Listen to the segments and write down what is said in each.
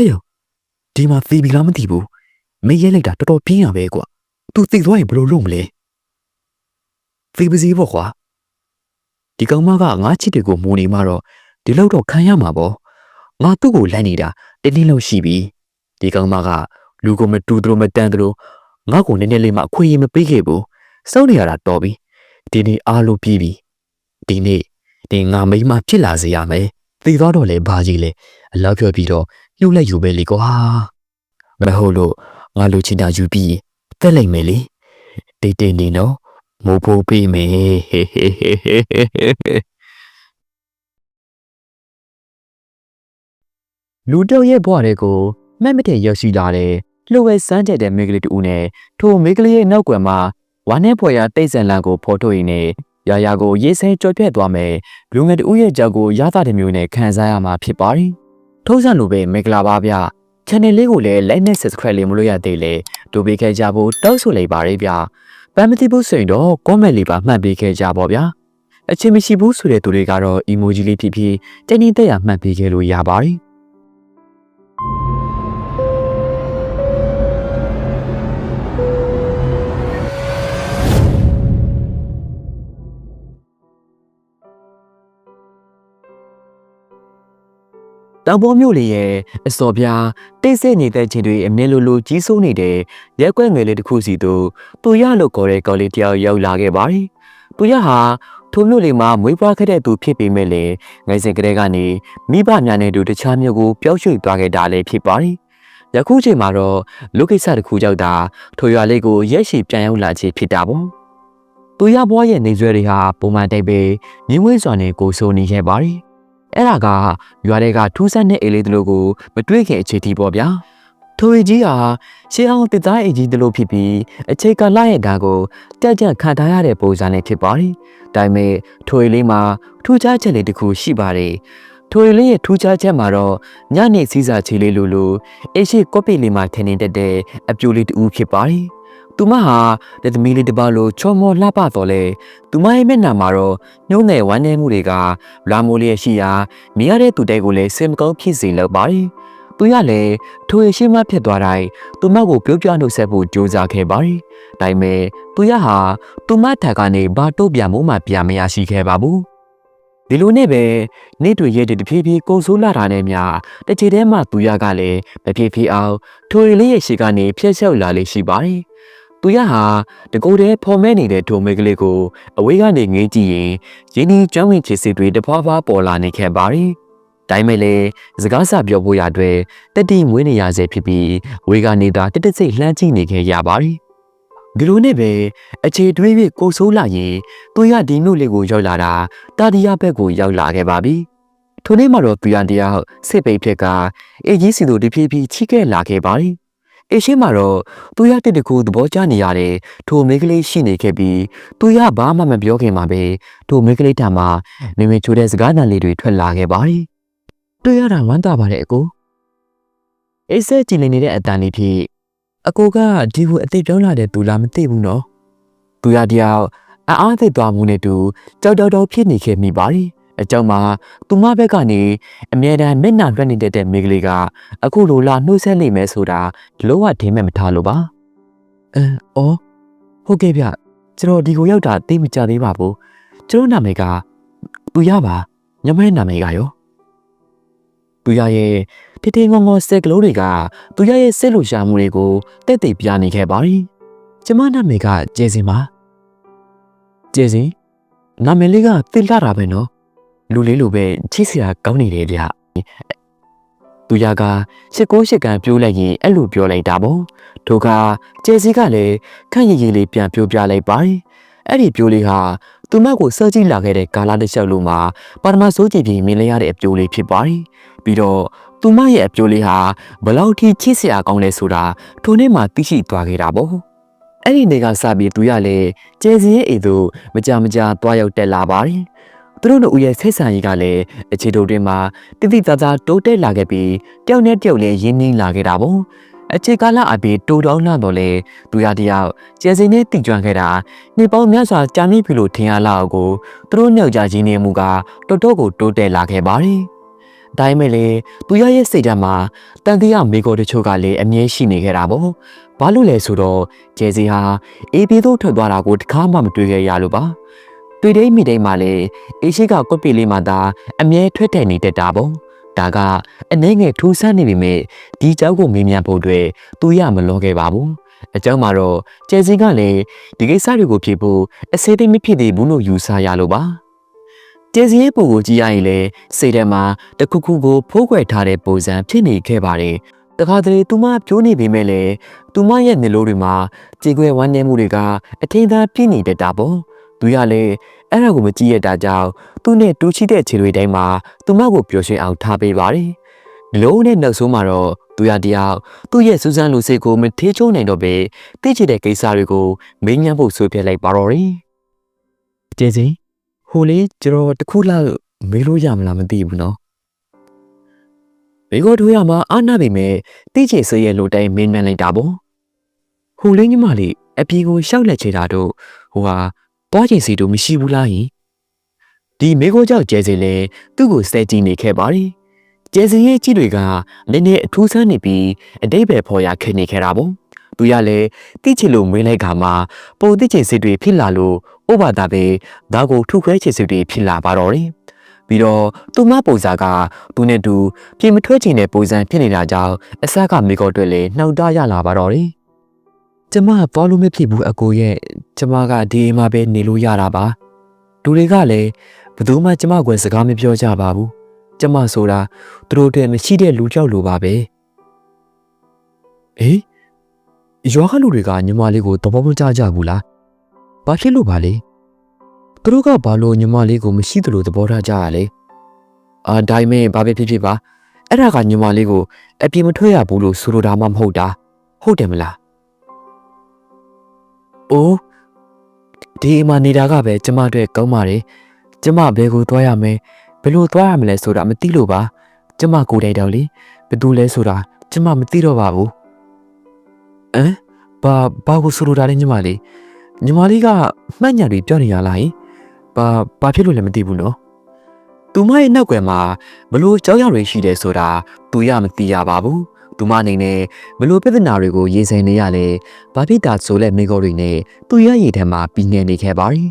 ဟဲ့ယောဒီမှာသီပြီလားမသိဘူးမေးရဲလိုက်တာတော်တော်ပြင်းရပဲကွာ तू သိသွားရင်ဘယ်လိုလုပ်မလဲသီပစီပေါ့ကွာဒီကောင်မကငါချစ်တွေကိုမူနေမှတော့ဒီလောက်တော့ခံရမှာပေါ့ငါသူ့ကိုလန့်နေတာတင်းတင်းလောက်ရှိပြီဒီကောင်မကလူကိုမတူသလိုမတန်သလိုငါ့ကိုနည်းနည်းလေးမှအခွင့်အရေးမပေးခဲ့ဘူးစောင့်နေရတာတော်ပြီဒီနေ့အားလုံးပြီးပြီဒီနေ့ဒီငါမိမဖြစ်လာစေရမယ်သိသွားတော့လေဘာကြီးလဲအလောက်ပြောပြီးတော့ လှုပ်လိုက်ယူပဲလေကွာမဟုတ်လို့ငါလူချင်တာယူပြီးတက်လိုက်မယ်လေတိတ်တိတ်နေနော်မိုးဖိုးပေးမယ်ဟေးဟေးဟေးဟေးဟေးဟေးဟေးလူတယောက်ရဲ့ဘဝတွေကိုမှတ်မတည့်ရောက်ရှိလာတဲ့လှုပ်ဝဲစမ်းတဲ့တဲ့မိန်းကလေးတူနဲ့ထိုမိန်းကလေးရဲ့နောက်ကွယ်မှာဝါနဲ့ဖွယ်ရာတိတ်ဆန်လန်ကိုဖော်ထုတ်ရင်းနဲ့ရာရာကိုရေးဆဲကြော်ပြက်သွားမယ်လူငယ်တူရဲ့ကြောက်ကိုရသတဲ့မျိုးနဲ့ခံစားရမှာဖြစ်ပါတယ်။ ထုံးစံလိုပဲမင်္ဂလာပါဗျ။ channel လေးကိုလည်း like နဲ့ subscribe လေးမလို့ရသေးလေဒိုပေးခဲ့ကြဖို့တောက်ဆိုလိုက်ပါရဗျ။ပန်းမသိဘူးဆိုရင်တော့ comment လေးပါမှတ်ပေးခဲ့ကြပါဗျာ။အချင်းမရှိဘူးဆိုတဲ့သူတွေကတော့ emoji လေးဖြစ်ဖြစ်တင်းတင်းတက်ရမှတ်ပေးခဲ့လို့ရပါတယ်။ တောင်ပေါ်မြို့လေးရဲ့အစော်ပြားတိတ်ဆိတ်နေတဲ့ခြင်းတွေအမြဲလိုလိုကြီးစိုးနေတဲ့ရက်ကွက်ငယ်လေးတစ်ခုစီသို့သူရလို့ခေါ်တဲ့ကောင်လေးတယောက်ရောက်လာခဲ့ပါတယ်။သူရဟာထိုမြို့လေးမှာမွေးဖွားခဲ့တဲ့သူဖြစ်ပေမဲ့လည်းငယ်စဉ်ကတည်းကနေမိဘများနဲ့တူတခြားမြို့ကိုပျောက်ရွှေ့သွားခဲ့တာလည်းဖြစ်ပါတယ်။ယခုချိန်မှာတော့လူကိစ္စတစ်ခုကြောင့်သာထိုရွာလေးကိုရက်ရှည်ပြန်ရောက်လာခြင်းဖြစ်တာပေါ့။သူရဘွားရဲ့နေဆွဲတွေဟာပုံမှန်တိုက်ပဲမြင်းဝဲစွာနဲ့ကိုဆိုနေခဲ့ပါတယ်။ အဲ့ဒါကရွာတွေကထူးဆန်းတဲ့အိမ်လေးတလို့ကိုမတွေ့ခင်အခြေတီပေါ့ဗျာထိုရီကြီးဟာရှေးအောင်တစ်သားအိမ်ကြီးတလို့ဖြစ်ပြီးအခြေကာလရဲ့ဓာတ်ကိုတက်ကြခံထားရတဲ့ပုံစံနဲ့ဖြစ်ပါတယ်ဒါပေမဲ့ထိုရီလေးမှာထူးခြားချက်လေးတစ်ခုရှိပါတယ်ထိုရီလေးရဲ့ထူးခြားချက်မှာတော့ညနေစည်းစာချေလေးလိုလိုအိရှိကော့ပီလေးမှာထင်းနေတတ်တဲ့အပြိုလေးတူဖြစ်ပါတယ် သူမဟာလက်သမီးလေးတစ်ပါးလိုချော်မော်လှပတော်လဲသူမရဲ့မျက်နှာမှာတော့ညှိုးနယ်ဝမ်းနေမှုတွေကလာမိုးလေးရှိရာမြင်ရတဲ့သူတဲကိုလည်းစင်မကောင်းဖြစ်စေလောက်ပါတယ်။သူရလည်းထိုရရှိမှဖြစ်သွားတိုင်းသူမကိုပြောပြနှုတ်ဆက်ဖို့ကြိုးစားခဲ့ပါတယ်။ဒါပေမဲ့သူရဟာသူမထက်ကနေဘာတော့ပြန်မို့မှပြန်မရရှိခဲ့ပါဘူး။ဒီလိုနဲ့ပဲနေ့တွေရဲ့တဖြည်းဖြည်းကိုဆိုးလာတာနဲ့များတစ်ချိန်တည်းမှသူရကလည်းမဖြည်းဖြည်းအောင်ထိုရလေးရဲ့ရှိကနေဖျက်ဆောက်လာလေးရှိပါတယ်။ သူရဟာတကိုယ်တည်းဖော်မဲနေတဲ့ဒိုမေကလေးကိုအဝေးကနေငေးကြည့်ရင်ရင်းနှီးကျွမ်းဝင်ချစ်စစ်တွေတဖွာဖွာပေါ်လာနေခဲ့ပါတယ်။ဒါပေမဲ့လည်းစကားစပြောဖို့ရအတွက်တက်တီမွေးနေရဆဲဖြစ်ပြီးဝေးကနေသာတက်တက်စိတ်လှမ်းကြည့်နေခဲ့ရပါတယ်။ဒီလိုနဲ့ပဲအခြေတွေးပြီးကိုဆိုးလာရင်သူရဒီမြို့လေးကိုရောက်လာတာတာဒီယာဘက်ကိုရောက်လာခဲ့ပါပြီ။ထိုနေ့မှတော့သူရတရားစစ်ပိတ်ဖြစ်ကအေဂျီစီတို့တဖြည်းဖြည်းချိခဲ့လာခဲ့ပါတယ်။ အေရှိမှာတော့သူရတစ်တကူသဘောကျနေရတယ်ထိုမိန်းကလေးရှိနေခဲ့ပြီးသူရဘာမှမပြောခင်မှာပဲထိုမိန်းကလေးတံမှာမေမေချိုတဲ့စကားသံလေးတွေထွက်လာခဲ့ပါတယ်တွေ့ရတာဝမ်းသာပါတယ်အကိုအေးစဲကြည်လင်နေတဲ့အတန်လေးဖြစ်အကိုကဒီကိုအသိပြောင်းလာတဲ့သူလားမသိဘူးနော်သူရတယောက်အအားသိသွားမှုနဲ့တူကြောက်တောက်တောက်ဖြစ်နေခဲ့မိပါတယ် အကြောင်းမှာသူမဘက်ကနေအမြဲတမ်းမျက်နှာလွှတ်နေတဲ့တဲ့မိန်းကလေးကအခုလိုလာနှုတ်ဆက်လိမ့်မယ်ဆိုတာလုံးဝထင်မဲ့မထားလို့ပါအမ်အော်ဟုတ်ကဲ့ဗျကျွန်တော်ဒီကိုရောက်တာသိမကြသေးပါဘူးကျွန်တော်နာမည်ကသူရပါညမရဲ့နာမည်ကရောသူရရဲ့တတိငုံငုံစက်ကလေးတွေကသူရရဲ့စစ်လို့ရှာမှုတွေကိုတိတ်တိတ်ပြနေခဲ့ပါပြီကျမနာမည်ကကျေစင်ပါကျေစင်နာမည်လေးကသိလာတာပဲနော် လူလေးလိုပဲချစ်စရာကောင်းနေတယ်ဗျသူရကရှစ်ကိုရှစ်ကန်ပြိုးလိုက်ရင်အဲ့လိုပြောလိုက်တာပေါ့ဒုကကျဲစီကလည်းခန့်ရည်ရည်လေးပြန်ပြိုးပြလိုက်ပါတယ်အဲ့ဒီပြိုးလေးဟာသူမကိုစောကြည့်လာခဲ့တဲ့ကာလာတစ်လျှောက်လုံးမှာပါရမစိုးကြည်ပြီးမြင်လိုက်ရတဲ့အပြိုးလေးဖြစ်ပါတယ်ပြီးတော့သူမရဲ့အပြိုးလေးဟာဘလောက်ထိချစ်စရာကောင်းလဲဆိုတာထိုနေ့မှသိရှိသွားခဲ့တာပေါ့အဲ့ဒီနေ့ကစပြီးသူရလည်းကျဲစီရဲ့အိမ်သို့မကြမကြာသွားရောက်တက်လာပါတယ် သူတို့တို့ရဲ့ဆက်ဆံရေးကလည်းအခြေတို့တွင်မှာတိတိကျကျတိုးတက်လာခဲ့ပြီးတယောက်နဲ့တယောက်လည်းရင်းနှီးလာခဲ့တာပေါ့အခြေကာလအပြီးတိုးတောင်းလာတော့လေသူရတယောက်ကျဲစင်နဲ့တည်ကျွမ်းခဲ့တာနေပေါင်းများစွာကြာမြင့်ပြီလို့ထင်ရလောက်ကိုသူတို့နှစ်ယောက်ကြားရင်းနှီးမှုကတော်တော်ကိုတိုးတက်လာခဲ့ပါတယ်ဒါပေမဲ့လည်းသူရရဲ့စိတ်ဓာတ်မှာတန်တရားမိကိုတချို့ကလည်းအမြဲရှိနေခဲ့တာပေါ့ဘာလို့လဲဆိုတော့ကျဲစီဟာအေးပြေသို့ထွက်သွားတာကိုတခါမှမတွေ့ခဲ့ရလို့ပါ တွေ့တဲ့မိတိုင်းမှာလည်းအေးရှိကကွက်ပီလေးမှသာအမြဲထွက်တဲ့နေတတ်တာပေါ့ဒါကအနှဲငယ်ထူးဆန်းနေပြီမြဲဒီเจ้าကိုမေးမြန်းဖို့အတွက်သူရမလောခဲ့ပါဘူးအကြောင်းမှာတော့ကျဲစီကလည်းဒီကိစ္စတွေကိုဖြေဖို့အစေသိမ့်မဖြစ်သေးဘူးလို့ယူဆရလို့ပါကျဲစီရဲ့ပုံကိုကြည့်ရရင်လည်းစိတ်ထဲမှာတခုခုကိုဖိုးကွယ်ထားတဲ့ပုံစံဖြစ်နေခဲ့ပါတယ်တခါတလေသူမပြိုးနေပေမဲ့လည်းသူမရဲ့နှလုံးတွေမှာကြေကွဲဝမ်းနည်းမှုတွေကအထင်သာပြည့်နေတတ်တာပေါ့ သူရလည်းအဲ့ဒါကိုမကြည့်ရတာကြောင့်သူနဲ့တူချီတဲ့ခြေတွေတိုင်းမှာသူမကိုပျော်ရွှင်အောင်ထားပေးပါတယ်ဒီလိုနဲ့နောက်ဆုံးမှာတော့သူရတယောက်သူ့ရဲ့စူးစမ်းလူစိတ်ကိုမထေးချိုးနိုင်တော့ပဲသိချင်တဲ့ကိစ္စတွေကိုမင်းညမ်းဖို့ဆိုပြလိုက်ပါတော့တယ်ကျေးဇူးဟိုလေးကျွန်တော်တခုလောက်မေးလို့ရမလားမသိဘူးနော်ဘေကိုတို့ရမှာအာနာပေမဲ့တိချေဆွေရဲ့လိုတိုင်းမင်းမှန်လိုက်တာပေါ့ဟိုလေးညီမလေးအပြေကိုရှောက်လက်ချေတာတို့ဟိုဟာ သွားချင်စီတို့မရှိဘူးလားယင်ဒီမေကိုကြောက်ကျဲစီလဲသူ့ကိုစဲကြည့်နေခဲ့ပါတယ်ကျဲစီရဲ့ကြည့်တွေကနည်းနည်းအထူးဆန်းနေပြီးအတိတ်ပဲဖော်ရခက်နေခဲ့တာပေါ့သူရလဲတိချေလိုမွေးလိုက်ခါမှာပုံတိချေစစ်တွေဖြစ်လာလို့ဥပဒါပဲဒါကိုထုခွဲချေစစ်တွေဖြစ်လာပါတော့တယ်ပြီးတော့သူမပုံစားကသူနဲ့တူပြင်မထွက်ချင်တဲ့ပုံစံဖြစ်နေတာကြောင့်အဆက်ကမိကောအတွက်လည်းနှောက်တရလာပါတော့တယ် ကျမပေါ်လို့မဖြစ်ဘူးအကိုရဲ့ကျမကဒီအိမ်မှာပဲနေလို့ရတာပါလူတွေကလည်းဘယ်သူမှကျမကိုစကားမပြောကြပါဘူးကျမဆိုတာသူတို့တည်းမရှိတဲ့လူကြောက်လိုပါပဲအေးရွာကလူတွေကညီမလေးကိုသဘောမကျကြဘူးလားဘာဖြစ်လို့ပါလဲသူတို့ကဘာလို့ညီမလေးကိုမရှိသလိုသဘောထားကြရလဲအာဒါပေမဲ့ဘာပဲဖြစ်ဖြစ်ပါအဲ့ဒါကညီမလေးကိုအပြင်မထွက်ရဘူးလို့ဆိုလိုတာမှမဟုတ်တာဟုတ်တယ်မလား အိုးဒီအိမ်မှာနေတာကပဲကျမအတွက်ကောင်းပါတယ်ကျမဘယ်ကိုသွားရမလဲဘယ်လိုသွားရမလဲဆိုတာမသိလို့ပါကျမကိုယ်တိုင်တော့လေဘယ်သူလဲဆိုတာကျမမသိတော့ပါဘူးဟမ်ဘာဘာကိုဆိုလိုတာလဲညီမလေးညီမလေးကမှတ်ညာတွေပြောနေရလားဟင်ဘာဘာဖြစ်လို့လဲမသိဘူးနော်သူမရဲ့နောက်ွယ်မှာဘလို့ကြောက်ရတွေရှိတယ်ဆိုတာသူရမသိရပါဘူး သူမအနေနဲ့ဘလို့ပြဿနာတွေကိုရင်ဆိုင်နေရလဲဘာဖြစ်တာဆိုလဲမိကောတွေနဲ့သူရရည်ထဲမှာပြီးနေနေခဲ့ပါတယ်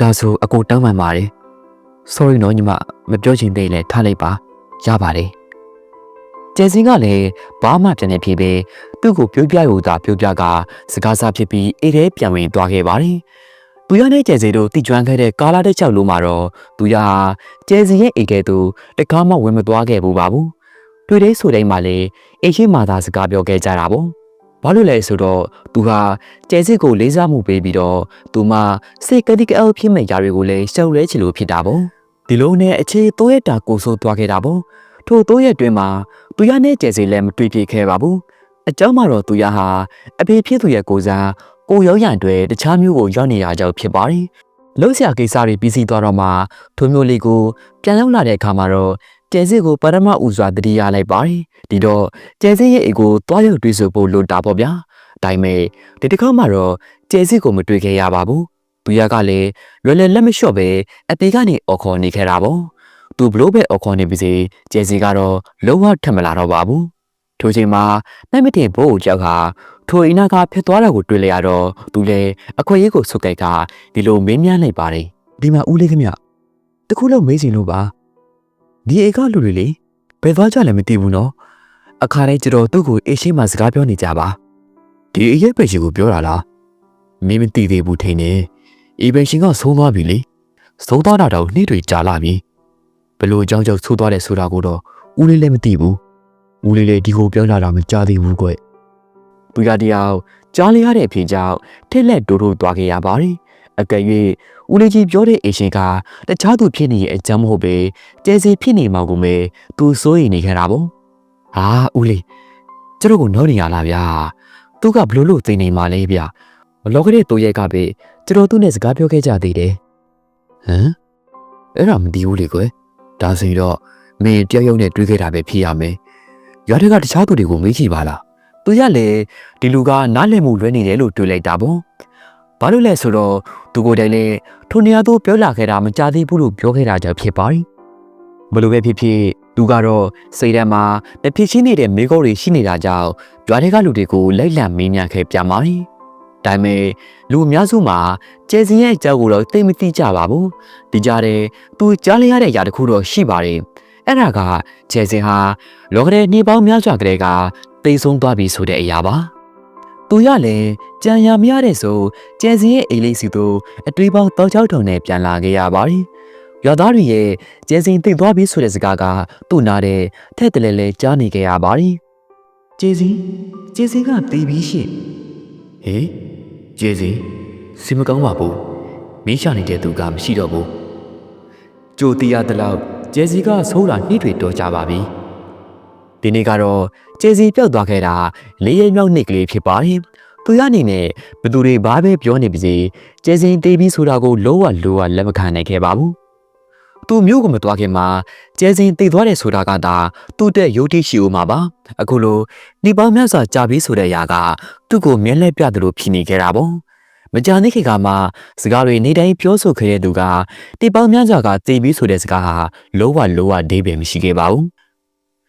ဒါဆိုအကိုတောင်းပန်ပါတယ် sorry နော်ညီမမပြောချင်သေးလဲထားလိုက်ပါရပါတယ်ကျဲစင်းကလည်းဘာမှပြန်နေဖြစ်ပဲသူ့ကိုပြောပြရူတာပြောပြကစကားစားဖြစ်ပြီးအေးထဲပြန်ဝင်သွားခဲ့ပါတယ်သူရနဲ့ကျဲစီတို့တိကျွမ်းခဲ့တဲ့ကာလာတဲ့ချောက်လုံးမှာတော့သူရဟာကျဲစီရဲ့အိတ်ကဲသူတကားမှဝင်မသွားခဲ့ဘူးပါဘူး တွေ့တဲ့ဆိုတိုင်းမှာလည်းအေးရှိမှသာစကားပြောခဲ့ကြတာပေါ့။ဘာလို့လဲဆိုတော့သူဟာကျဲစစ်ကိုလေးစားမှုပေးပြီးတော့သူမှစိတ်ကတိကအောက်ဖြစ်မဲ့ຢာတွေကိုလည်းရှောက်လဲချင်လို့ဖြစ်တာပေါ့။ဒီလိုနဲ့အခြေတိုးရတာကိုဆိုးသွားခဲ့တာပေါ့။ထို့တိုးရတွင်မှာသူရနဲ့ကျဲစစ်လည်းမတွေ့ပြခဲ့ပါဘူး။အကြောင်းမှာတော့သူရဟာအဖေဖြစ်သူရဲ့ကိုစားကိုရောက်ရန်တွေတခြားမျိုးကိုရောက်နေရကြောင်းဖြစ်ပါတယ်။လောက်ဆရာကိစ္စတွေပြီးစီးသွားတော့မှသူမျိုးလေးကိုပြန်ရောက်လာတဲ့အခါမှာတော့ ကျဲစစ်ကိုပရမဥစွာတတိယလိုက်ပါတယ်ဒီတော့ကျဲစစ်ရဲ့အိတ်ကိုသွားရောက်တွေ့ဆိုဖို့လိုတာပေါ့ဗျာဒါပေမဲ့ဒီတစ်ခါမှတော့ကျဲစစ်ကိုမတွေ့ခဲ့ရပါဘူးသူရကလည်းလွယ်လွယ်လက်မလျှော့ပဲအသေးကနေအော်ခေါ်နေခဲ့တာပေါ့သူဘလို့ပဲအော်ခေါ်နေပြီစီကျဲစစ်ကတော့လုံးဝထက်မလာတော့ပါဘူးထိုချိန်မှာနိုင်မတင်ဘိုးကိုကြောက်ဟာထိုအိနာကဖြစ်သွားတာကိုတွေ့လိုက်ရတော့သူလည်းအခွင့်အရေးကိုဆုတ်ကြိုက်ကဒီလိုမင်းမြန်းလိုက်ပါတယ်ဒီမှာဦးလေးခင်ဗျတခုလုံးမေးစီလို့ပါ ဒီအိကလူတွေလေဘယ်သွားကြလဲမသိဘူးနော်အခါတိုင်းကျတော့သူ့ကိုအေးရှိမှစကားပြောနေကြပါဒီအရေးပဲရှိကိုပြောတာလားမင်းမသိသေးဘူးထိန်နေအေးပဲရှင်ကဆုံးသွားပြီလေဆုံးသွားတာတော့နှိတွေကြာလာပြီဘလို့အကြောင်းကြောင့်ဆိုးသွားတယ်ဆိုတာကိုတော့ဦးလေးလည်းမသိဘူးဦးလေးလည်းဒီကိုပြောလာတာမကြားသေးဘူးကွသူကတယောက်ကြားလိုက်ရတဲ့အဖြစ်ကြောင့်ထက်လက်တိုးတိုးသွားခဲ့ရပါတယ်အကယ်၍ ဦးလေးကြီးပြောတဲ့အေရှင်ကတခြားသူဖြစ်နေရဲ့အကြောင်းမဟုတ်ပဲကျဲစီဖြစ်နေမှာကိုပဲသူစိုးရိမ်နေခဲ့တာပေါ့ဟာဦးလေးကျတို့ကိုနှောနေရလားဗျာသူကဘလို့လို့သိနေမှာလဲဗျမလောကတဲ့တိုးရဲကပဲကျတို့သူ့နဲ့စကားပြောခဲ့ကြသေးတယ်ဟမ်အဲ့ဒါမသိဘူးလေကွယ်ဒါဆိုရင်တော့မင်းတယောက်ယောက်နဲ့တွေ့ခဲ့တာပဲဖြစ်ရမယ်ရွာတွေကတခြားသူတွေကိုမေးကြည့်ပါလားသူရလေဒီလူကနားလည်မှုလွဲနေတယ်လို့တွေးလိုက်တာပေါ့ ဘာလို့လဲဆိုတော့သူကိုယ်တိုင်လည်းထိုနေရာသို့ပြောလာခဲ့တာမကြသေးဘူးလို့ပြောခဲ့တာကြောင့်ဖြစ်ပါတယ်ဘလို့ပဲဖြစ်ဖြစ်သူကတော့စိတ်ထဲမှာတဖြစ်ချင်းနေတဲ့မိခိုးတွေရှိနေတာကြောင့်ရွာတွေကလူတွေကိုလိုက်လံမေးမြန်းခဲ့ပြန်ပါပြီ။ဒါပေမဲ့လူအများစုမှာကျဲစင်ရဲ့အကြောက်ကိုတော့သိမသိကြပါဘူး။ဒီကြားထဲသူကြားလိုက်ရတဲ့အရာတစ်ခုတော့ရှိပါတယ်။အဲ့ဒါကကျဲစင်ဟာလောကရဲ့နေပေါင်းများစွာကလေးကတိတ်ဆုံးသွားပြီဆိုတဲ့အရာပါ။ သူရလည်းကြံရမရတဲ့ဆိုကျဲစင်ရဲ့အိမ်လေးစီတို့အတွေးပေါင်းတောက်ချောက်ထုံနဲ့ပြန်လာခဲ့ရပါတယ်။ရွာသားတွေရဲ့ကျဲစင်တိတ်သွားပြီဆိုတဲ့စကားကသူ့နာတဲ့ထက်တလဲလဲကြားနေကြရပါတယ်။ကျဲစင်ကျဲစင်ကတေးပြီးရှင့်။ဟေးကျဲစင်စီမကောင်းပါဘူး။မင်းရှာနေတဲ့သူကမရှိတော့ဘူး။ကြိုတီးရတဲ့လောက်ကျဲစီကဆိုးတာနှိတွေတော်ကြပါပြီ။ ဒီနေ့ကတော့ကျဲစီပြောက်သွားခဲ့တာလေးရက်မြောက်နေ့ကလေးဖြစ်ပါတယ်။သူရအနေနဲ့ဘသူတွေဘာပဲပြောနေပါစေကျဲစင်တေးပြီးဆိုတာကိုလုံးဝလိုဝလက်မခံနိုင်ခဲ့ပါဘူး။သူမျိုးကိုမတွားခင်မှာကျဲစင်တိတ်သွားတယ်ဆိုတာကသာသူ့တဲ့ယုတ်တိရှိဦးမှာပါအခုလိုဒီပေါင်းများစွာကြာပြီးဆိုတဲ့အရာကသူ့ကိုမြဲလဲပြတယ်လို့ဖြစ်နေခဲ့တာပေါ့မကြာသေးခင်ကမှစကားတွေနေတိုင်းပြောဆိုခဲ့တဲ့သူကဒီပေါင်းများစွာကတိတ်ပြီးဆိုတဲ့စကားဟာလောဝလောဝဒိဗေမရှိခဲ့ပါဘူး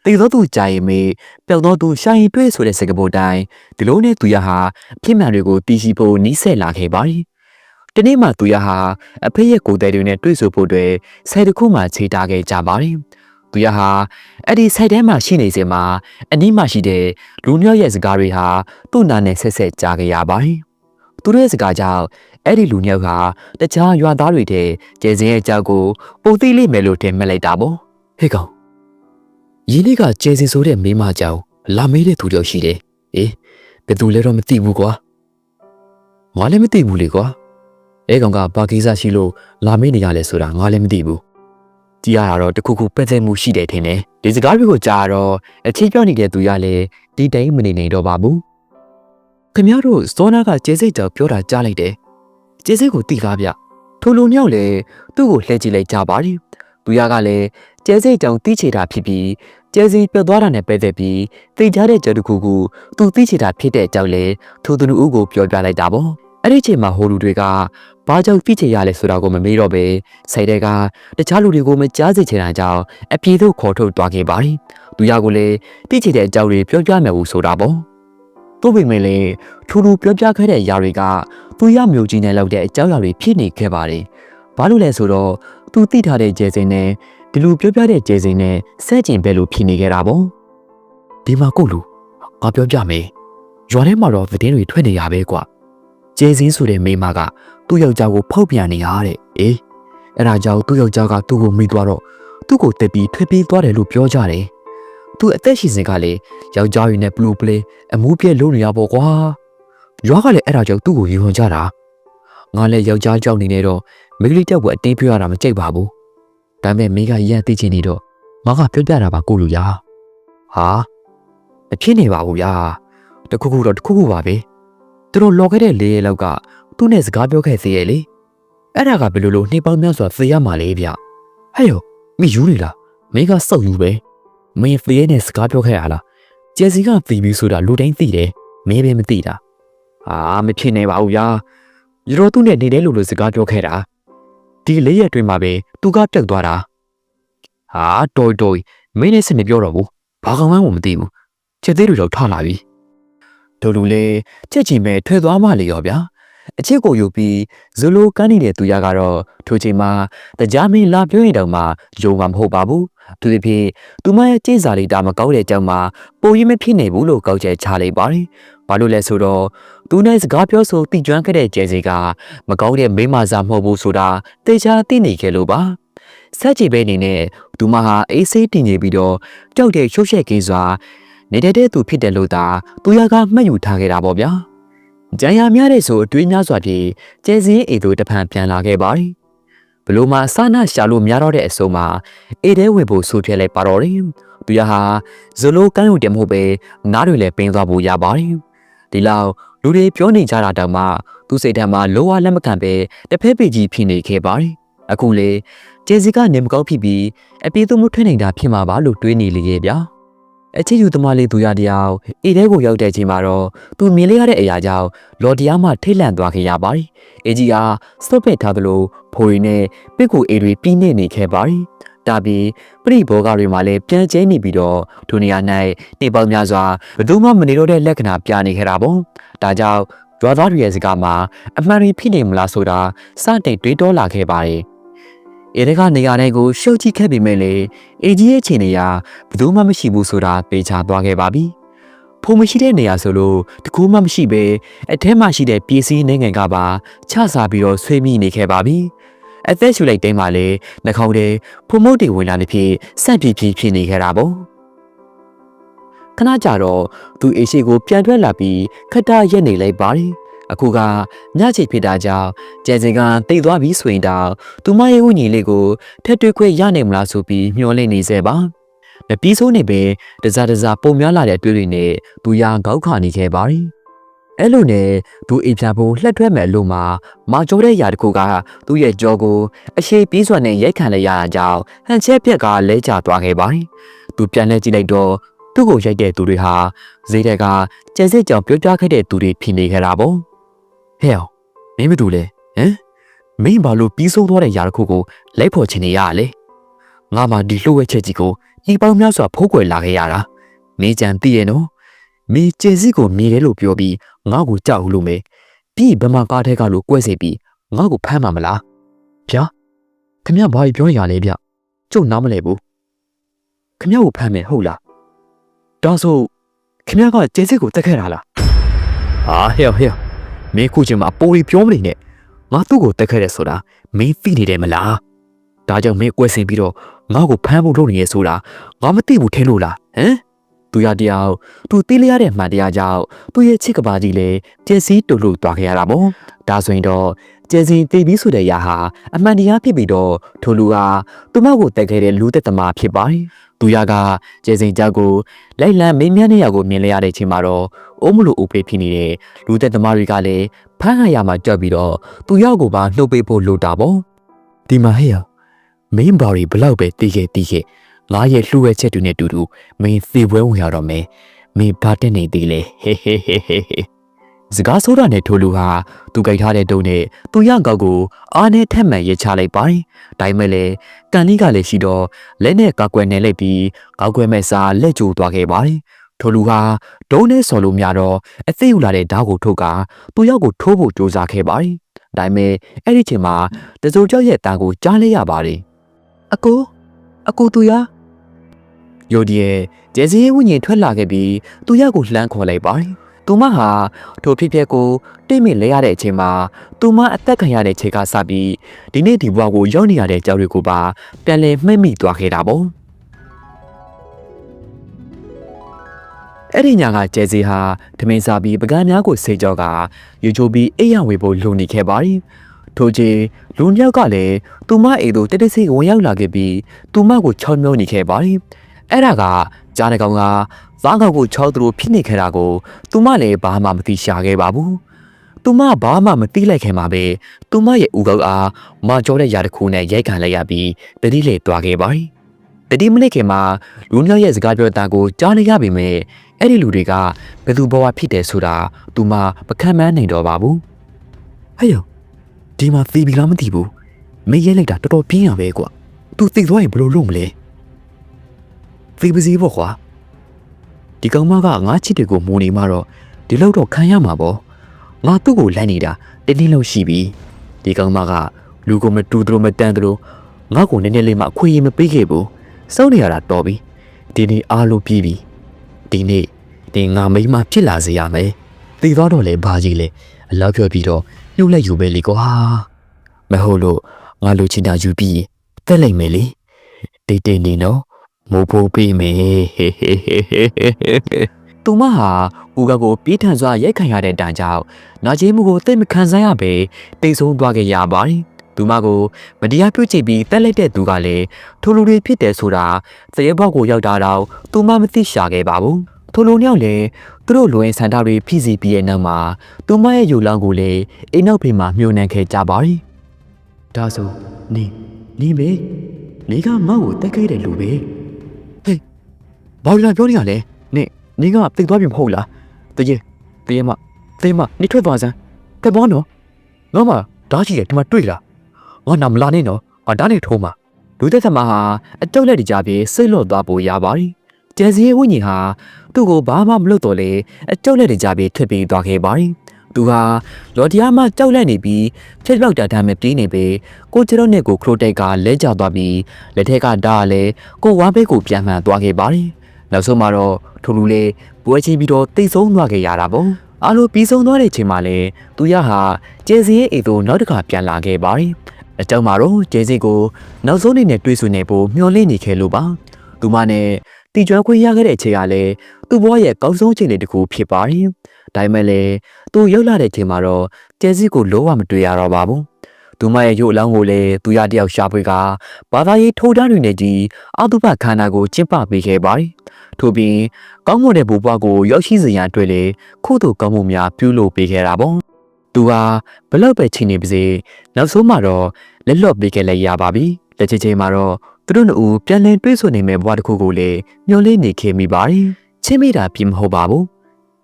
တိတ်သောသူကြာရင်မေပျောက်သောသူရှာရင်တွေ့ဆိုတဲ့စကားပုံတိုင်းဒီလိုနဲ့သူရဟာဖြစ်မှန်တွေကိုတီးစီဖို့နီးစက်လာခဲ့ပါသည်ဒီနေ့မှသူရဟာအဖေရဲ့ကိုယ်တိုင်တွေနဲ့တွေ့ဆုံဖို့အတွက်ဆိုင်တစ်ခုမှခြေတာခဲ့ကြပါတယ်။သူရဟာအဲ့ဒီဆိုင်ထဲမှာရှိနေစဉ်မှာအနီးမှာရှိတဲ့လူမျိုးရဲ့စကားတွေဟာသူ့နာနဲ့ဆက်ဆက်ကြားခဲ့ရပါတယ်။သူတို့ရဲ့စကားကြောင့်အဲ့ဒီလူမျိုးဟာတခြားရွာသားတွေတဲ့ကျဲစင်းရဲ့ကြောက်ကိုပုံသိလိမ့်မယ်လို့ထင်မှတ်လိုက်တာပေါ့။ဟေ့ကောင် ရင်းလေးကကျဲစင်းဆိုတဲ့မိမကြောင့်လာမေးတဲ့သူတယောက်ရှိတယ်။အေးဘယ်သူလဲတော့မသိဘူးကွာ။ငါလည်းမသိဘူးလေကွာ။အဲကောင်ကဘာကိစ္စရှိလို့လာမေးနေရလဲဆိုတာငါလည်းမသိဘူး။ကြည်ရတာတော့တခုခုပဲ့သက်မှုရှိတယ်ထင်တယ်။ဒီစကားတွေကိုကြားတော့အချေပြောနေတဲ့သူရလည်းဒီတိုင်းမနေနိုင်တော့ပါဘူး။ခင်ဗျားတို့စောနာကကျေစိတ်ကြောင်ပြောတာကြားလိုက်တယ်။ကျေစိတ်ကိုတိကားဗျ။ထိုလူမြောက်လည်းသူ့ကိုလှည့်ကြည့်လိုက်ကြပါလိ။သူရကလည်းကျေစိတ်ကြောင်တီးချေတာဖြစ်ပြီး ကျေစီပြတ်သွားတာနဲ့ပဲသက်ပြီးတိတ်ကြတဲ့ကြော်တစ်ခုခုသူသိချေတာဖြစ်တဲ့အကြောင်းလဲထိုသူလူဦးကိုပြောပြလိုက်တာပေါ့အဲ့ဒီချိန်မှာဟိုလူတွေကဘာကြောင့်သိချေရလဲဆိုတာကိုမမေးတော့ပဲစိတ်တွေကတခြားလူတွေကိုမကြားစေချင်တာကြောင့်အပြေတို့ခေါ်ထုတ်သွားခဲ့ပါတယ်သူရကိုလည်းသိချေတဲ့အကြောင်းတွေပြောပြမယ်ဘူးဆိုတာပေါ့သူ့ပေမဲ့လည်းထူထူပြောပြခဲ့တဲ့အရာတွေကသူရမျိုးကြီးနဲ့လောက်တဲ့အကြောင်းအရာတွေဖြစ်နေခဲ့ပါတယ်ဘာလို့လဲဆိုတော့သူသိထားတဲ့ဂျယ်စင်နဲ့ ဒီလူပြောပြတဲ့ဂျေစင်နဲ့ဆက်ကျင်ပဲလို့ဖြစ်နေခဲ့တာပေါ့ဒီမှာကိုလူငါပြောပြမယ်ရွာထဲမှာတော့သတင်းတွေထွက်နေရပဲကွာဂျေစင်ဆိုတဲ့မိန်းမကသူ့ယောက်ျားကိုဖောက်ပြန်နေရတဲ့အေးအဲ့ဒါကြောင့်သူ့ယောက်ျားကသူ့ကိုမိသွားတော့သူ့ကိုတက်ပြီးထွက်ပြေးသွားတယ်လို့ပြောကြတယ်သူအသက်ရှင်စဉ်ကလည်းယောက်ျားရင်းနဲ့ဘလူးပလေးအမှုပြဲလုံးနေရပေါ့ကွာရွာကလည်းအဲ့ဒါကြောင့်သူ့ကိုယူဟန်ကြတာငါလည်းယောက်ျားကြောက်နေနေတော့မိဂလိတက်ကအတင်းပြရတာမကြိုက်ပါဘူး ဒါပေမဲ့မင်းကရန်သိချင်နေတော့ငါကပြောပြတာပါကိုလူရာဟာမဖြစ်နေပါဘူးဗျာတခုခုတော့တခုခုပါပဲသူတို့လော်ခဲ့တဲ့လေးရဲလောက်ကသူ့နဲ့စကားပြောခဲ့သေးရဲ့လေအဲ့ဒါကဘယ်လိုလိုနှိပ်ပေါင်းများစွာသေရမှာလေဗျဟဲ့ယောမင်းယူနေလားမင်းကစောက်ယူပဲမင်းသေရနဲ့စကားပြောခဲ့ရလားကျယ်စီကသိပြီဆိုတာလူတိုင်းသိတယ်မင်းပဲမသိတာအာမဖြစ်နေပါဘူးဗျာရတော့သူ့နဲ့နေတယ်လို့လို့စကားပြောခဲ့တာ ဒီလေးရက်တွင်မှာပဲသူကပြုတ်သွားတာဟာတော်တော်မင်းနဲ့စနေပြောတော့ဘူးဘာကောင်မှန်းကိုမသိဘူးချက်သေးတွေတော့ထလာပြီဒိုလူလေးချက်ချင်မဲ့ထွက်သွားမှလေရောဗျာ အချစ်ကိုယူပြီးဇလိုကန်းနေတဲ့သူရကတော့ထိုချိန်မှာတကြားမင်းလာပြောရင်တောင်မှယုံမှာမဟုတ်ပါဘူးသူဒီဖြစ်သူမရဲ့ကြေးစာလေးဒါမကောက်တဲ့ကြောင့်မှပိုရင်မဖြစ်နေဘူးလို့ကောက်ချက်ချလိုက်ပါတယ်ဘာလို့လဲဆိုတော့သူနဲ့စကားပြောဆိုတိကျွမ်းခဲ့တဲ့ကျဲစီကမကောင်းတဲ့မိမစာမဟုတ်ဘူးဆိုတာတေချာသိနေခဲ့လို့ပါဆက်ကြည့်ပဲနေနဲ့သူမဟာအေးဆေးတင်နေပြီးတော့ကြောက်တဲ့ရှုပ်ရှက်ကင်းစွာနေတဲ့တဲ့သူဖြစ်တယ်လို့သာသူရကမှတ်ယူထားခဲ့တာပေါ့ဗျာ ကြံရများတဲ့ဆိုအတွေးများစွာဖြင့်ကျဲစင်းအေတို့တဖန်ပြန်လာခဲ့ပါတယ်ဘလို့မှစာနာရှာလို့များတော့တဲ့အစုံမှာအေတဲဝင်ဖို့ဆိုပြလိုက်ပါတော့တယ်သူရဟာဇလိုကန်းယူတယ်မဟုတ်ပဲနားတွေလည်းပင်းသွားဖို့ရပါတယ်ဒီလောက်လူတွေပြောနေကြတာတောင်မှသူ့စိတ်ထဲမှာလောဝလက်မခံပဲတစ်ဖက်ပေကြီးဖြစ်နေခဲ့ပါတယ်အခုလေကျဲစီကနေမကောက်ဖြစ်ပြီးအပြေးသူမှုထွင်းနေတာဖြစ်မှာပါလို့တွေးနေလေရဲ့ဗျာ အချစ်ယူသမားလေးသူရတယောက်အေတဲကိုရောက်တဲ့ချိန်မှာတော့သူမြင်လိုက်ရတဲ့အရာကြောင့်လော်တရားမှထိတ်လန့်သွားခဲ့ရပါတယ်။အေဂျီဟာစတော့ပက်ထားသလိုဖိုရီနဲ့ပစ်ကိုအေတွေပြီးနေနေခဲ့ပါတယ်။တတာပြီးပရိဘောဂတွေမှာလည်းပြန်ကျဲနေပြီးတော့ဒုနေရာ၌နေပေါင်းများစွာဘယ်သူမှမနေတော့တဲ့လက္ခဏာပြနေခဲ့တာပေါ့ဒါကြောင့်ရွာသားတွေရဲ့စကားမှာအမှန်တွေဖြစ်နေမလားဆိုတာစတင်တွေးတောလာခဲ့ပါတယ် ဧရကနေရာတိုင်းကိုရှုပ်ကြည့်ခဲ့ပေမဲ့လေအေဂျီရဲ့အခြေအနေကဘယ်သူမှမရှိဘူးဆိုတာပေချသွားခဲ့ပါပြီဖုံမရှိတဲ့နေရာဆိုလို့တကူမှမရှိပဲအထဲမှာရှိတဲ့ပစ္စည်းနိုင်ငံကပါချစားပြီးတော့ဆွေးမိနေခဲ့ပါပြီအသက်ရှူလိုက်တိုင်းမှာလေနှာခေါင်းထဲဖုံမုတ်တွေဝင်လာနေဖြစ်စက်ပြေးပြေးဖြစ်နေခဲ့တာပေါ့ခဏကြာတော့သူအေရှိကိုပြန်ထွက်လာပြီးခက်တာရက်နေလိုက်ပါတယ် အခုကညချစ်ဖြစ်တာကြောင့်ကျန်စင်ကတိတ်သွားပြီးဆိုရင်တော့သူမရဲ့ဝိညာဉ်လေးကိုထက်တွေ့ခွင့်ရနိုင်မလားဆိုပြီးမျှော်လင့်နေစေပါမပြီးဆုံးနေပဲတစားတစားပုံများလာတဲ့အတွေ့အကြုံနဲ့သူရကောက်ခါနေခဲ့ပါတယ်အဲ့လိုနဲ့သူအိမ်ပြန်ဖို့လှက်ထွက်မဲ့အလို့မှာမာကျော်တဲ့ຢာတစ်ခုကသူ့ရဲ့ကြောကိုအရှိပြေးစွာနဲ့ရိုက်ခံလိုက်ရတာကြောင့်ဟန်ချက်ပြက်ကလဲကျသွားခဲ့ပါတယ်သူပြန်လဲကြည့်လိုက်တော့သူ့ကိုရိုက်တဲ့သူတွေဟာဈေးတဲ့ကကျဲစစ်ကြောင်ပြောပြခဲ့တဲ့သူတွေဖြစ်နေခဲ့တာပေါ့ ဟဲ့အောင်မင်းမတူလဲဟမ်မင်းဘာလို့ပြီးဆုံးသွားတဲ့ຢာတစ်ခုကိုလိုက်ဖို့ချင်နေရလဲငါမှဒီလှုပ်ဝဲချက်ကြီးကိုဤပေါင်းများစွာဖိုးကွယ်လာခဲ့ရတာမင်းကြံသိရဲ့နော်မင်းကျဲစစ်ကိုမြေတယ်လို့ပြောပြီးငါ့ကိုကြောက်လို့မေပြီးဘမကားထဲကလို့ကွဲစေပြီးငါ့ကိုဖမ်းမှာမလားဗျာခမရဘာကြီးပြောနေရလဲဗျကျုပ်နားမလဲဘူးခမရကိုဖမ်းမယ်ဟုတ်လားဒါဆိုခမရကကျဲစစ်ကိုတက်ခဲ့တာလားဟာဟဲ့ဟဲ့ မင်းခုချိန်မှာပိုရီပြောမနေနဲ့ငါသူ့ကိုတက်ခဲ့တယ်ဆိုတာမင်းသိနေတယ်မလားဒါကြောင့်မင်းကွဲစင်ပြီးတော့ငါ့ကိုဖမ်းဖို့လုပ်နေရဆိုတာငါမသိဘူးထင်လို့လားဟမ်သူရတယောက်သူသိလျက်တဲ့မှန်တရားကြောင့်သူ့ရဲ့ချစ်ကဘာကြီးလည်းကျက်စီတူလို့တွားခဲ့ရတာပေါ့ဒါဆိုရင်တော့ ကျက်စီတေးပြီးဆိုတဲ့ຢာဟာအမှန်တရားဖြစ်ပြီးတော့ထိုလူဟာသူမကိုတက်ခဲ့တဲ့လူသက်သမားဖြစ်ပါတယ်သူရကကျက်စီကြောက်ကိုလိုက်လံမင်းမြန်းနေရကိုမြင်လဲရတဲ့အချိန်မှာတော့အိုးမလို့အိုဖေးဖြစ်နေတဲ့လူသက်သမားတွေကလည်းဖမ်းခါရမှာကြောက်ပြီးတော့သူရောက်ကိုပါနှုတ်ပေးဖို့လိုတာပေါ့ဒီမှာဟဲ့မင်းဘာတွေဘလောက်ပဲတီးခဲ့တီးခဲ့ငါရဲ့လှူရဲ့ချက်တူနဲ့တူတူမင်းသေပွဲဝင်ရတော့မယ်မင်းဘာတက်နေသေးလဲဟေးဟေးဟေးဟေးဟေး စကားဆိုးတာနဲ့ထိုလူဟာသူကြိုက်ထားတဲ့တုံးနဲ့သူရကောက်ကိုအားနဲ့ထက်မှန်ရချလိုက်ပါတယ်ဒါပေမဲ့လည်းကန်လေးကလည်းရှိတော့လက်နဲ့ကောက်ွယ်နေလိုက်ပြီးကောက်ွယ်မဲ့စားလက်ကျိုးသွားခဲ့ပါတယ်ထိုလူဟာဒုံးနဲ့ဆော်လို့များတော့အသိယူလာတဲ့ဓာတ်ကိုထုတ်ကသူရောက်ကိုထိုးဖို့ကြိုးစားခဲ့ပါတယ်ဒါပေမဲ့အဲ့ဒီချိန်မှာတစိုးကြောက်ရဲ့တန်ကိုကြားလိုက်ရပါတယ်အကိုအကိုသူရယိုဒီရဲ့ကျဲစင်းဝိညာဉ်ထွက်လာခဲ့ပြီးသူရကိုလှမ်းခေါ်လိုက်ပါတယ်။ သူမဟာထိုဖြစ်ပျက်ကိုတိတ်မိလဲရတဲ့အချိန်မှာသူမအသက်ခံရတဲ့ချိန်ကစပြီးဒီနေ့ဒီဘဝကိုရောက်နေရတဲ့ကြောက်တွေကိုပါပြန်လည်မှတ်မိသွားခဲ့တာပေါ့။အဲ့ဒီညကကျဲစီဟာဓမင်းစားပြီးပကံများကိုစေကြောကယူချိုပြီးအိယာဝေဖို့လုံနေခဲ့ပါတယ်။ထို့ချိန်လူမြောက်ကလည်းသူမအိမ်သို့တက်တက်စိတ်ဝင်ရောက်လာခဲ့ပြီးသူမကိုချောင်းမြုံနေခဲ့ပါတယ်။အဲ့ဒါက ကြားတဲ့ကောင်ကသားကောင်ကိုချောက်သူလိုဖြစ်နေခဲ့တာကိုသူမလည်းဘာမှမသိရှာခဲ့ပါဘူး။သူမဘာမှမသိလိုက်ခင်မှာပဲသူမရဲ့ဦးကောက်အားမကြောတဲ့ຢာတစ်ခုနဲ့ရိုက်ခံလိုက်ရပြီးတတိလေသွားခဲ့ပါတယ်။တတိမနစ်ခင်မှာလူမြောက်ရဲ့စကားပြောတာကိုကြားနေရပေမဲ့အဲ့ဒီလူတွေကဘယ်သူဘဝဖြစ်တယ်ဆိုတာသူမမခံမနိုင်တော့ပါဘူး။ဟဲ့ယောဒီမှာသီဘီလားမသိဘူး။မေးရဲလိုက်တာတော်တော်ပြင်းရပဲကွာ။ तू သိသွားရင်ဘယ်လိုလုပ်မလဲ။ သီပစီပေါ့ကွာ။ဒီကောင်မကငါချစ်တွေကိုမူနေမှတော့ဒီလောက်တော့ခံရမှာပေါ့။ငါသူ့ကိုလိုက်နေတာတင်းတင်းလုံးရှိပြီ။ဒီကောင်မကလူကိုမတူတူမတန်တူငါ့ကိုနည်းနည်းလေးမှအခွင့်အရေးမပေးခဲ့ဘူး။စောင့်နေရတာတော်ပြီ။ဒီနေ့အားလုံးပြီးပြီ။ဒီနေ့ဒီငါမိမဖြစ်လာစေရမယ်။သိသွားတော့လေဘာကြီးလဲ။အလောက်ပြောပြီးတော့ညှို့လိုက်ယူပဲလေကွာ။မဟုတ်လို့ငါလိုချင်တာယူပြီးတက်လိုက်မယ်လေ။တိတ်တိတ်နေနော်။ မိုးဖိုးပေးမယ်။သူမဟာဦးကကိုပြေးထန်စွာရိုက်ခံရတဲ့တန်ကြောင့်နာကျင်မှုကိုသိမခံစားရပဲတိတ်ဆုံးသွားခဲ့ရပါတယ်။သူမကိုမတရားပြုကျင့်ပြီးတက်လိုက်တဲ့သူကလည်းထိုလူတွေဖြစ်တယ်ဆိုတာစရဲဘောက်ကိုရောက်တာတော့သူမမသိရှာခဲ့ပါဘူး။ထိုလုံရောက်လေသူတို့လူဝင်ဆန္ဒတွေဖိစီပြီးတဲ့နောက်မှာသူမရဲ့ယူလောင်းကိုလေအိမ်နောက်ဖေးမှာမြုံနှံခဲ့ကြပါရီဒါဆိုနီနီမေနီကမောက်ကိုတက်ခဲ့တဲ့လူပဲ ဘာလို့လဲပြောနေရလဲ။နေနေကတိတ်သွားပြီမဟုတ်လား။တကြီးတကြီးမတကြီးမနေထွက်သွားစမ်း။တက်ပေါ်နော်။ငါမဓာတ်ရှိတယ်ဒီမှာတွေ့လား။ငါနာမလာနဲ့နော်။ငါဓာတ်နဲ့ထိုးမှာလူသက်သမားဟာအတုတ်လက်တကြပြေစိတ်လွတ်သွားဖို့ရပါတယ်ကျန်စီရဲ့ဝိညာဉ်ဟာသူ့ကိုဘာမှမလုပ်တော့လေအတုတ်လက်တကြပြေထွက်ပြေးသွားခဲ့ပါတယ်သူဟာလော်ဒီယာမှကြောက်လန့်နေပြီးဖြစ်ပေါက်တာတမ်းမပြေးနေပေကိုကျတော့နဲ့ကိုခရိုတိုက်ကလဲကျသွားပြီးလက်ထက်ကဓာတ်ကလည်းကိုဝါဘေးကိုပြန်မှန်သွားခဲ့ပါတယ် နောက်ဆုံးမှာတော့ထိုလူလေးပွဲချင်းပြီးတော့တိတ်ဆုံးသွားခဲ့ရတာပေါ့အားလို့ပြီးဆုံးသွားတဲ့ချိန်မှာလည်းသူရဟာကျယ်စီရဲ့အိမ်သို့နောက်တစ်ခါပြန်လာခဲ့ပါတယ်အကြောင်းမှာတော့ကျယ်စီကိုနောက်ဆုံးနေ့နဲ့တွေ့ဆုံနေဖို့မျှော်လင့်နေခဲ့လို့ပါသူမနဲ့တီကျွမ်းခွင့်ရခဲ့တဲ့အချိန်ကလည်းသူ့ဘဝရဲ့ကောင်းဆုံးချိန်လေးတစ်ခုဖြစ်ပါတယ်ဒါပေမဲ့လည်းသူရောက်လာတဲ့ချိန်မှာတော့ကျယ်စီကိုလုံးဝမတွေ့ရတော့ပါဘူး သူမရဲ့ရုပ်အလောင်းကိုလည်းသူရတယောက်ရှာဖွေကဘာသာရေးထိုးတန်းတွေနဲ့ကြီးအတုပခန္ဓာကိုကျင့်ပပေးခဲ့ပါတယ်ထို့ပြင်ကောင်းမွန်တဲ့ဘူပွားကိုရောက်ရှိစေရန်အတွက်လေခုတို့ကောင်းမှုများပြုလုပ်ပေးခဲ့တာပေါ့သူဟာဘလောက်ပဲချိန်နေပါစေနောက်ဆုံးမှာတော့လက်လွတ်ပေးခဲ့လိုက်ရပါပြီလက်ချေချင်းမှာတော့သူတို့နှစ်ဦးပြန်လည်တွေ့ဆုံနေမဲ့ဘဝတစ်ခုကိုလည်းမျှော်လင့်နေခဲ့မိပါတယ်ချင်းမိတာပြမဟုတ်ပါဘူး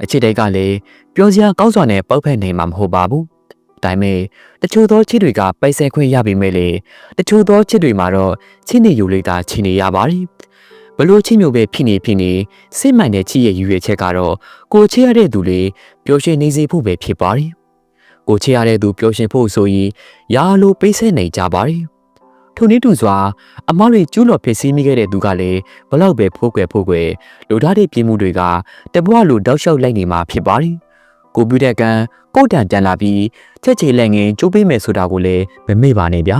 အချစ်တိုက်ကလည်းပျော်စရာကောင်းစွာနဲ့ပောက်ဖက်နေမှာမဟုတ်ပါဘူး ဒါပေမဲ့တချို့သောချစ်တွေကပိုက်ဆံခွင့်ရပြီမဲ့လေတချို့သောချစ်တွေမှာတော့ချင်းနေယူလိုက်တာချင်းနေရပါတယ်ဘလို့ချင်းမျိုးပဲဖြစ်နေဖြစ်နေစိတ်မှန်တဲ့ချစ်ရဲ့ယူရချက်ကတော့ကိုချစ်ရတဲ့သူလေးပျော်ရွှင်နေစေဖို့ပဲဖြစ်ပါတယ်ကိုချစ်ရတဲ့သူပျော်ရွှင်ဖို့ဆိုရင်ရာလိုပေးဆဲနေကြပါတယ်ထိုနည်းတူစွာအမတွေကျူးလော်ဖြစ်စည်းမိခဲ့တဲ့သူကလည်းဘလောက်ပဲဖိုးကွယ်ဖိုးကွယ်လူသားတဲ့ပြင်းမှုတွေကတပွားလိုတောက်လျှောက်လိုက်နေမှာဖြစ်ပါတယ် ကိုပြူတဲ့ကန်ကိုတန်တန်လာပြီးချက်ချေလက်ငင်ကျိုးပေးမယ်ဆိုတာကိုလည်းမမေ့ပါနဲ့ဗျာ